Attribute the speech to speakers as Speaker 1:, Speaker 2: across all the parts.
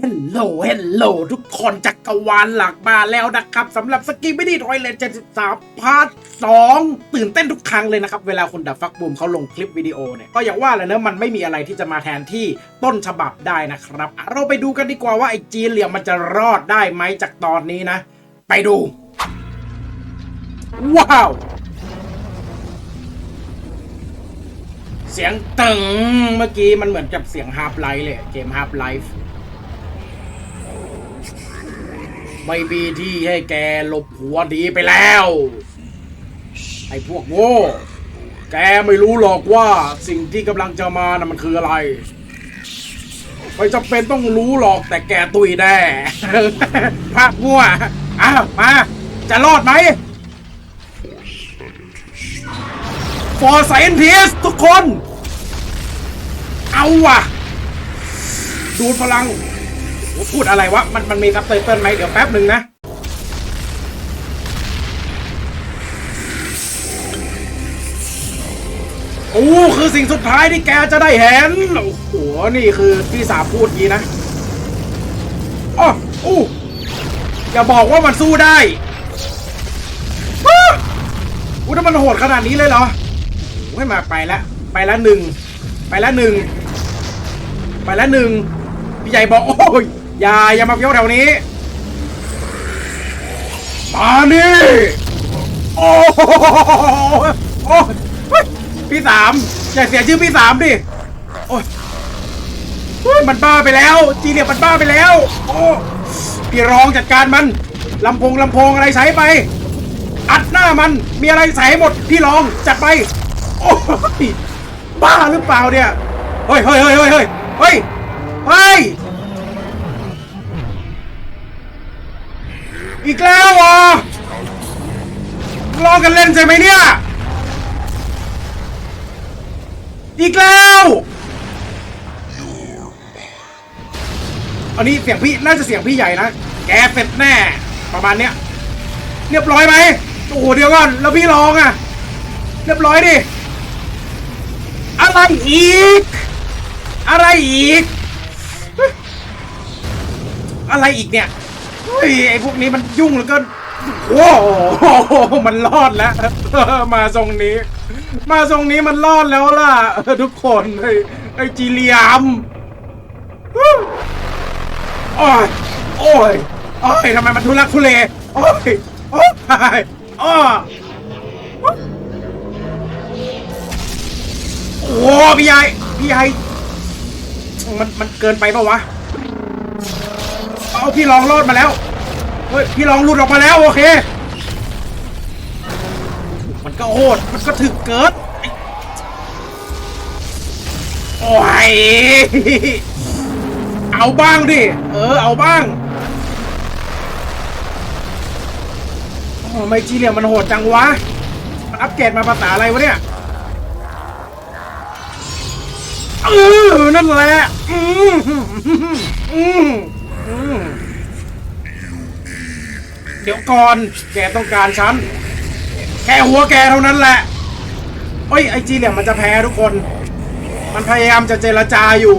Speaker 1: เฮลโหลเฮลโหลทุกคนจักรวาลหลักมาแล้วนะครับสำหรับสกีไม่ดีทอยเลน73พาร์ท2ตื่นเต้นทุกครั้งเลยนะครับ เวลาคุณดับฟักบูมเขาลงคลิปวิดีโอเนี่ย ก็อย่างว่าแหละเนอะมันไม่มีอะไรที่จะมาแทนที่ต้นฉบับได้นะครับ เราไปดูกันดีกว่าว่าไอ้จีนเหลี่ยมมันจะรอดได้ไหมจากตอนนี้นะ ไปดู ว้าว เสียงตึงเมื่อกี้มันเหมือนกับเสียงฮาร์ปไลท์เลยเกมฮาร์ปไลฟ์ ไม่มีที่ให้แกหลบหัวดีไปแล้ว ไอ้พวกโง่แกไม่รู้หรอกว่าสิ่งที่กำลังจะมานะมันคืออะไร ไม่จำเป็นต้องรู้หรอกแต่แกตุยแน่ภาคมั่วอ้าวมา จะรอดไหม for scientist ทุกคน เอาว่ะ ดูดพลัง พูดอะไรวะ มันมันมีซับไตเติลไหมเดี๋ยวแป๊บหนึ่งนะ โอ้ คือสิ่งสุดท้ายที่แกจะได้เห็น โอ้โห นี่คือที่สาพูดงี้นะอ้ออู้อย่าบอกว่ามันสู้ได้อ้าอู้ถ้ามันโหดขนาดนี้เลยเหรอไม่มาไปล้วไปล้วหนึ่ง ไปล้วหนึ่ง ไปล้วหนึ่งพี่ใหญ่บอก โอ้ย อย่าอย่ามาเฟี้ยวแถวนี้มานี่โอ้โหโอ้พี่สามอย่าเสียชื่อพี่สามดิโอ้ยมันบ้าไปแล้ว จีเรียบมันบ้าไปแล้ว โอ้พี่รองจัดการมันลำโพงลำโพงอะไรใช้ไป อัดหน้ามันมีอะไรใส่ให้หมด พี่รองจัดไป โอ้ยบ้าหรือเปล่าเนี่ยเฮ้ยเฮ้ยเฮ้ยเฮ้ยเฮ้ยเฮ้ย อีกแล้วเหรอลองกันเล่นใช่ไหมเนี่ย อีกแล้ว อันนี้เสียงพี่น่าจะเสียงพี่ใหญ่นะ แกเสร็จแน่ ประมาณเนี้ย เรียบร้อยไหมโอ้โหเดี๋ยวก่อน แล้วพี่ร้องอะ เรียบร้อยดิ อะไรอีก อะไรอีก อะไรอีกเนี่ย เฮ้ยไอ้พวกนี้มันยุ่งแล้วก็โอ้โหมันรอดแล้ว มาทรงนี้ มาทรงนี้มันรอดแล้วล่ะ ทุกคนไอ้ไอ้จีเลียมโอ้ยโอ้ยโอ้ยทำไมมันทุลักทุเลโอ้ยโอ้ยโอ้โอ้พี่ใหญ่พี่ใหญ่มันมันเกินไปปะวะ พี่ลองรอดมาแล้วเฮ้ยพี่ลองหลุดออกมาแล้วโอเค มันก็โหดมันก็ถึกเกิดโอ้ยเอาบ้างดิ เออเอาบ้างโอ้ไม่จีเรียมมันโหดจังวะ มันอัปเกรดมาภาษาอะไรวะเนี่ยเออนั่นแหละ อืมอืม อืมเดี๋ยวก่อน แกต้องการฉัน แค่หัวแกเท่านั้นแหละเฮ้ยไอจีเหลี่ยมมันจะแพ้ทุกคน มันพยายามจะเจรจาอยู่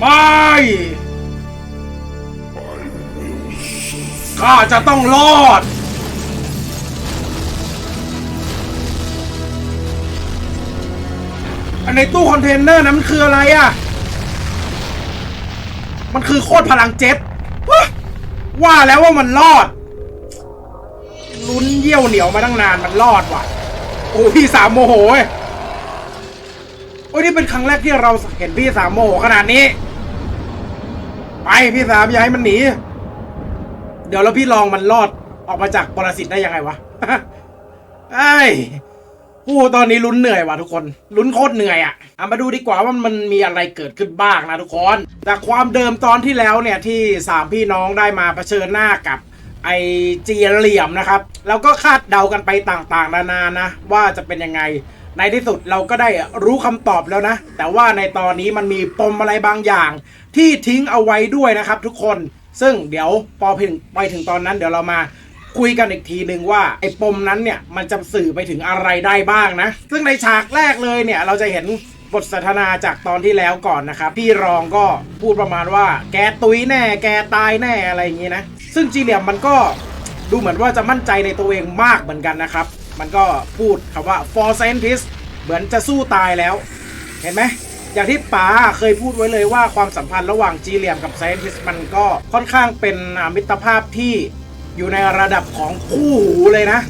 Speaker 1: ไม่ข้าจะต้องรอด อันในตู้คอนเทนเนอร์นั้นมันคืออะไรอะ มันคือโคตรพลังเจ็ตวะว่าแล้วว่ามันรอด ลุ้นเยี่ยวเหนียวมาตั้งนานมันรอดว่ะ โอ้พี่สามโมโหยโอ้ยนี่เป็นครั้งแรกที่เราเห็นพี่สามโมโหขนาดนี้ ไปพี่สามอย่าให้มันหนี เดี๋ยวแล้วพี่ลองมันรอดออกมาจากปรสิตได้ยังไงวะไอ้ ยผู้ตอนนี้ลุ้นเหนื่อยว่ะทุกคน ลุ้นโคตรเหนื่อยอะเอามาดูดีกว่าว่ามันมีอะไรเกิดขึ้นบ้างนะทุกคน จากความเดิมตอนที่แล้วเนี่ยที่สามพี่น้องได้มาเผชิญหน้ากับไอเจียเหลี่ยมนะครับ แล้วก็คาดเดากันไปต่างๆ นานานะ ว่าจะเป็นยังไง ในที่สุดเราก็ได้รู้คำตอบแล้วนะ แต่ว่าในตอนนี้มันมีปมอะไรบางอย่าง ที่ทิ้งเอาไว้ด้วยนะครับทุกคน ซึ่งเดี๋ยวพอถึงไปถึงตอนนั้นเดี๋ยวเรามา คุยกันอีกทีหนึ่งว่าไอ้ปมนั้นเนี่ยมันจะสื่อไปถึงอะไรได้บ้างนะ ซึ่งในฉากแรกเลยเนี่ยเราจะเห็นบทสนทนาจากตอนที่แล้วก่อนนะครับ พี่รองก็พูดประมาณว่า แกตุยแน่ แกตายแน่อะไรอย่างงี้นะ ซึ่งจีเหลียมมันก็ดูเหมือนว่าจะมั่นใจในตัวเองมากเหมือนกันนะครับ มันก็พูดคำว่า for scientist เหมือนจะสู้ตายแล้ว เห็นไหมอย่างที่ป๋าเคยพูดไว้เลยว่าความสัมพันธ์ระหว่างจีเหลียมกับไซเอนติสมันก็ค่อนข้างเป็นมิตรภาพที่ อยู่ในระดับของคู่หูเลยนะ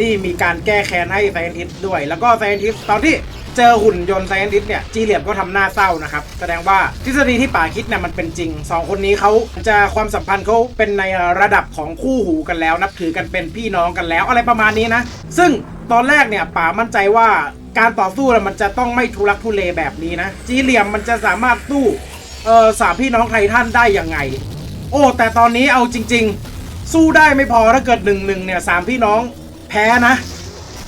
Speaker 1: นี่มีการแก้แค้นให้ไซเอนติสด้วย แล้วก็ไซเอนติสตอนที่เจอหุ่นยนต์ไซเอนติสเนี่ยจีเหลียมก็ทำหน้าเศร้านะครับ แสดงว่าทฤษฎีที่ป๋าคิดเนี่ยมันเป็นจริงสองคนนี้เขาจะความสัมพันธ์เขาเป็นในระดับของคู่หูกันแล้ว นับถือกันเป็นพี่น้องกันแล้วอะไรประมาณนี้นะ ซึ่งตอนแรกเนี่ยป๋ามั่นใจว่าการต่อสู้มันจะต้องไม่ทุลักทุเลแบบนี้นะ จีเหลียมมันจะสามารถสู้เออสามพี่น้องไททันได้ยังไง โอ้ แต่ตอนนี้เอาจริง ๆ สู้ได้ไม่พอถ้าเกิดหนึ่งหนึ่งเนี่ยสามพี่น้องแพ้นะ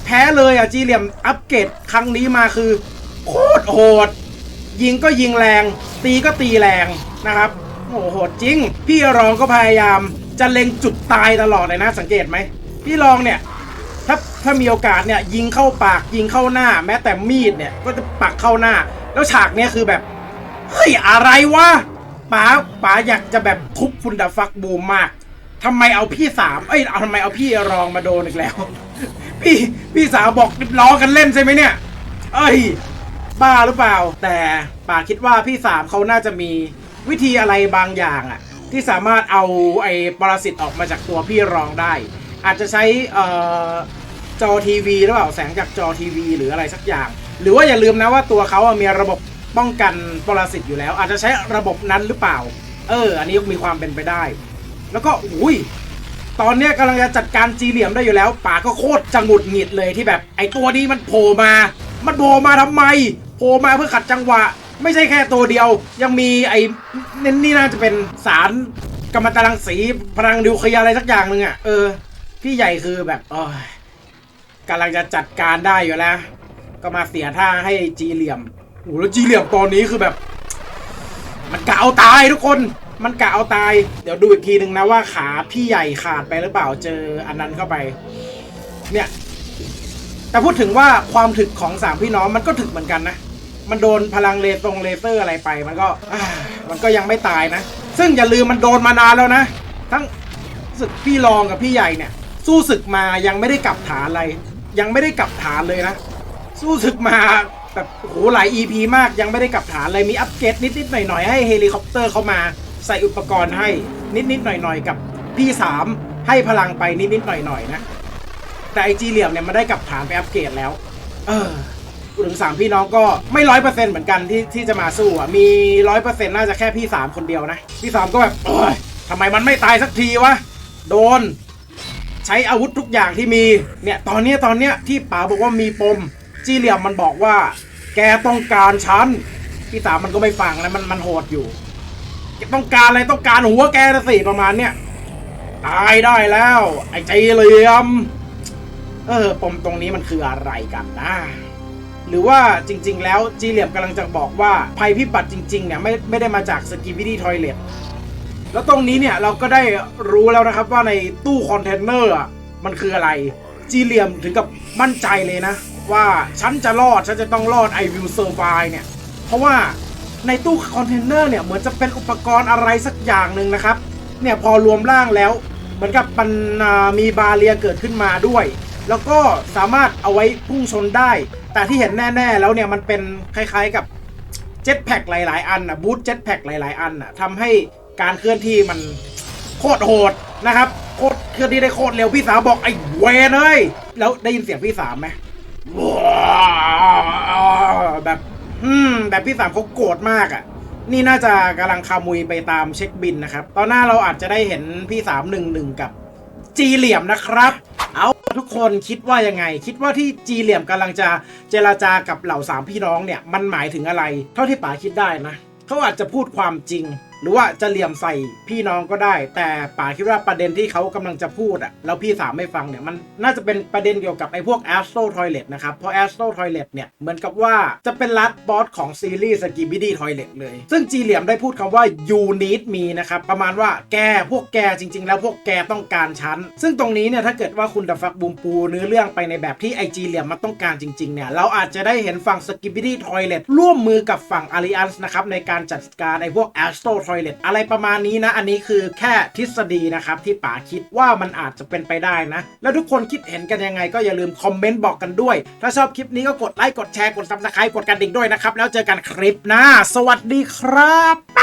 Speaker 1: แพ้เลยอะจีเหลี่ยมอัปเกรดครั้งนี้มาคือโคตรโหด ยิงก็ยิงแรง ตีก็ตีแรงนะครับโอ้โหดจริง พี่รองก็พยายามจะเล็งจุดตายตลอดเลยนะ สังเกตไหมพี่รองเนี่ยถ้าถ้ามีโอกาสเนี่ยยิงเข้าปากยิงเข้าหน้า แม้แต่มีดเนี่ยก็จะปักเข้าหน้า แล้วฉากเนี้ยคือแบบเฮ้ยอะไรวะป๋าป๋าอยากจะแบบทุบคุณดับฟักบูมมาก ทำไมเอาพี่สามเอ้ยเอาทำไมเอาพี่รองมาโดนอีกแล้ว พี่พี่สาวบอกล้อกันเล่นใช่ไหมเนี่ย เอ้ย บ้าหรือเปล่า แต่ป๋าคิดว่าพี่สามเขาน่าจะมีวิธีอะไรบางอย่างอะที่สามารถเอาไอ้ปรสิตออกมาจากตัวพี่รองได้ อาจจะใช้เอ่อจอทีวีหรือเปล่าแสงจากจอทีวีหรืออะไรสักอย่าง หรือว่าอย่าลืมนะว่าตัวเขาอะมีระบบป้องกันปรสิตอยู่แล้ว อาจจะใช้ระบบนั้นหรือเปล่า เออ อันนี้มีความเป็นไปได้ แล้วก็อุ้ยตอนเนี้ยกำลังจะจัดการจีเหลี่ยมได้อยู่แล้วป๋าก็โคตรจะหงุดหงิดเลยที่แบบ ไอตัวนี้มันโผล่มา มันโผล่มาทำไมโผล่มาเพื่อขัดจังหวะ ไม่ใช่แค่ตัวเดียว ยังมีไอ้นี่นี่น่าจะเป็นสารกัมมันตรังสีพลังนิวเคลียร์อะไรสักอย่างหนึ่งอะเออ พี่ใหญ่คือแบบเออกำลังจะจัดการได้อยู่แล้ว ก็มาเสียท่าให้จีเหลี่ยมโอ้แล้วจีเหลี่ยมตอนนี้คือแบบ มันกะเอาตายทุกคน มันกะเอาตาย เดี๋ยวดูอีกทีหนึ่งนะว่าขาพี่ใหญ่ขาดไปหรือเปล่าเจออันนั้นเข้าไป เนี่ยแต่พูดถึงว่าความถึกของสามพี่น้องมันก็ถึกเหมือนกันนะ มันโดนพลังเลตรงเลเซอร์อะไรไป มันก็มันก็ยังไม่ตายนะ ซึ่งอย่าลืมมันโดนมานานแล้วนะ ทั้งศึกพี่รองกับพี่ใหญ่เนี่ย สู้ศึกมายังไม่ได้กลับฐานอะไร ยังไม่ได้กลับฐานเลยนะ สู้ศึกมาแบบโอ้โหหลาย EP มากยังไม่ได้กลับฐานเลยมีอัปเกรดนิดๆหน่อยๆให้เฮลิคอปเตอร์เข้ามา ใส่อุปกรณ์ให้นิดๆหน่อยๆกับพี่สามให้พลังไปนิดๆหน่อยๆนะ แต่ไอจีเหลี่ยมเนี่ยมันได้กลับฐานไปอัปเกรดแล้ว เออถึงสามพี่น้องก็ไม่ร้อยเปอร์เซ็นต์เหมือนกันที่ที่จะมาสู้อะ มีร้อยเปอร์เซ็นต์น่าจะแค่พี่สามคนเดียวนะ พี่สามก็แบบโอ้ยทำไมมันไม่ตายสักทีวะ โดน ใช้อาวุธทุกอย่างที่มี เนี่ยตอนเนี้ยตอนเนี้ยที่ป๋าบอกว่ามีปม จีเหลี่ยมมันบอกว่า แกต้องการฉัน พี่สามมันก็ไม่ฟังนะมันมันโหดอยู่ ต้องการอะไรต้องการหัวแกนะสิประมาณเนี้ยตายได้แล้ว ไอ้จีเหลี่ยม เออปมตรงนี้มันคืออะไรกันนะหรือว่าจริง ๆ แล้วจีเหลี่ยมกำลังจะบอกว่าภัยพิบัติจริง ๆ เนี่ยไม่ไม่ได้มาจากสกีบิดี้ทอยเลทแล้วตรงนี้เนี่ยเราก็ได้รู้แล้วนะครับว่าในตู้คอนเทนเนอร์อะมันคืออะไร จีเหลี่ยมถึงกับมั่นใจเลยนะ ว่าฉันจะรอด ฉันจะต้องรอด I will survive เนี่ย เพราะว่า ในตู้คอนเทนเนอร์เนี่ยเหมือนจะเป็นอุปกรณ์อะไรสักอย่างหนึ่งนะครับ เนี่ยพอรวมร่างแล้ว เหมือนกับมันมีบาเรียเกิดขึ้นมาด้วย แล้วก็สามารถเอาไว้พุ่งชนได้ แต่ที่เห็นแน่ๆแล้วเนี่ยมันเป็นคล้ายๆกับเจ็ตแพ็กหลาย ๆ อันนะบูทเจ็ตแพ็กหลาย ๆ อันนะทำให้การเคลื่อนที่มันโคตรโหดนะครับโคตรเคลื่อนที่ได้โคตรเร็วพี่สาวบอกไอ้เวนเอ้ยแล้วได้ยินเสียงพี่สามไหมแบบ อืม แต่พี่สามเขาโกรธมากอะ่ะ นี่น่าจะกำลังคามุยไปตามเช็คบินนะครับ ตอนหน้าเราอาจจะได้เห็นพี่สามหนึ่งหนึ่งกับจีเหลี่ยมนะครับ เอาทุกคนคิดว่ายังไง คิดว่าที่จีเหลี่ยมกำลังจะเจราจากับเหล่าสามพี่น้องเนี่ย มันหมายถึงอะไร เท่าที่ป๋าคิดได้นะเขาอาจจะพูดความจริงหรือว่าจะเหลี่ยมใส่พี่น้องก็ได้ แต่ป๋าคิดว่าประเด็นที่เขากำลังจะพูดอะแล้วพี่สามไม่ฟังเนี่ยมันน่าจะเป็นประเด็นเกี่ยวกับไอ้พวก Astro Toilet นะครับ เพราะ Astro Toilet เนี่ยเหมือนกับว่าจะเป็นลัดบอสของซีรีส์ Skibidi Toilet เลย ซึ่งจีเหลี่ยมได้พูดคำว่า you need me นะครับ ประมาณว่าแกพวกแกจริง ๆ แล้วพวกแกต้องการฉัน ซึ่งตรงนี้เนี่ยถ้าเกิดว่าคุณดับฟักบูมปูเนื้อเรื่องไปในแบบที่ไอจีเหลี่ยมมันต้องการจริง ๆ เนี่ยเราอาจจะได้เห็นฝั่ง Skibidi Toilet ร่วมมือกับฝั่ง Alliance นะครับในการจัดการไอพวก Astro Toilet อะไรประมาณนี้นะ อันนี้คือแค่ทฤษฎีนะครับที่ป๋าคิดว่ามันอาจจะเป็นไปได้นะ แล้วทุกคนคิดเห็นกันยังไงก็อย่าลืมคอมเมนต์บอกกันด้วย ถ้าชอบคลิปนี้ก็กดไลค์กดแชร์กดซับสไครต์กดกระดิ่งด้วยนะครับ แล้วเจอกันคลิปหน้า สวัสดีครับ